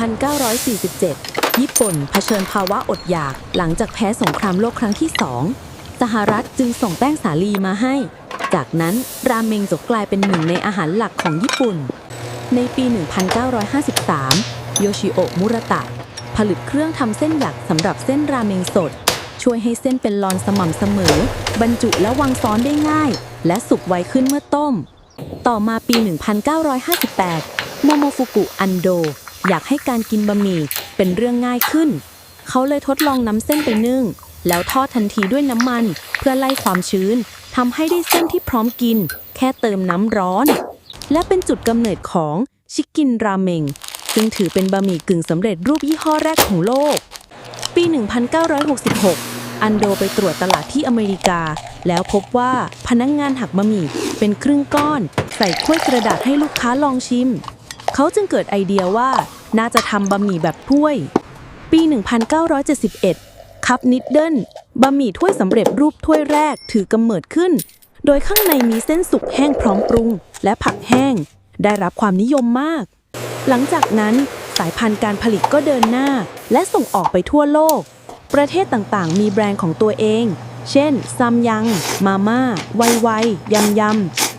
1947 ญี่ปุ่นเผชิญภาวะอดอยากหลังจากแพ้สงครามโลกครั้งที่สองสหรัฐจึงส่งแป้งสาลีมาให้ จากนั้นราเมงจะกลายเป็นหนึ่งในอาหารหลักของญี่ปุ่น ในปี 1953 โยชิโอะมุระตะ ผลิตเครื่องทำเส้นหยักสำหรับเส้นราเมงสด ช่วยให้เส้นเป็นลอนสม่ำเสมอ บรรจุและวางซ้อนได้ง่าย และสุกไวขึ้นเมื่อต้ม ต่อมาปี 1958 โมโมฟุกุอันโด อยากให้การกินบะหมี่เป็นเรื่องง่ายขึ้น เขาเลยทดลองนำเส้นไปนึ่ง แล้วทอดทันทีด้วยน้ำมัน เพื่อไล่ความชื้นทำให้ได้เส้นที่พร้อมกิน แค่เติมน้ำร้อน และเป็นจุดกำเนิดของชิคกินราเมง ซึ่งถือเป็นบะหมี่กึ่งสำเร็จรูปยี่ห้อแรกของโลก ปี 1966 อันโดไปตรวจตลาดที่อเมริกา แล้วพบว่าพนักงงานหักบะหมี่เป็นครึ่งก้อน ใส่ถ้วยกระดาษให้ลูกค้าลองชิม เขาจึงเกิดไอเดียว่าน่าจะทำบะหมี่แบบถ้วย ปี 1971 คัพนิดเดิลบะหมี่ถ้วยสำเร็จรูปถ้วยแรกถือกำเนิดขึ้น โดยข้างในมีเส้นสุกแห้งพร้อมปรุง และผักแห้ง ได้รับความนิยมมาก หลังจากนั้นสายพันธุ์การผลิตก็เดินหน้า และส่งออกไปทั่วโลก ประเทศต่างๆ มีแบรนด์ของตัวเอง เช่นซัมยัง มาม่าไวไวยำยำ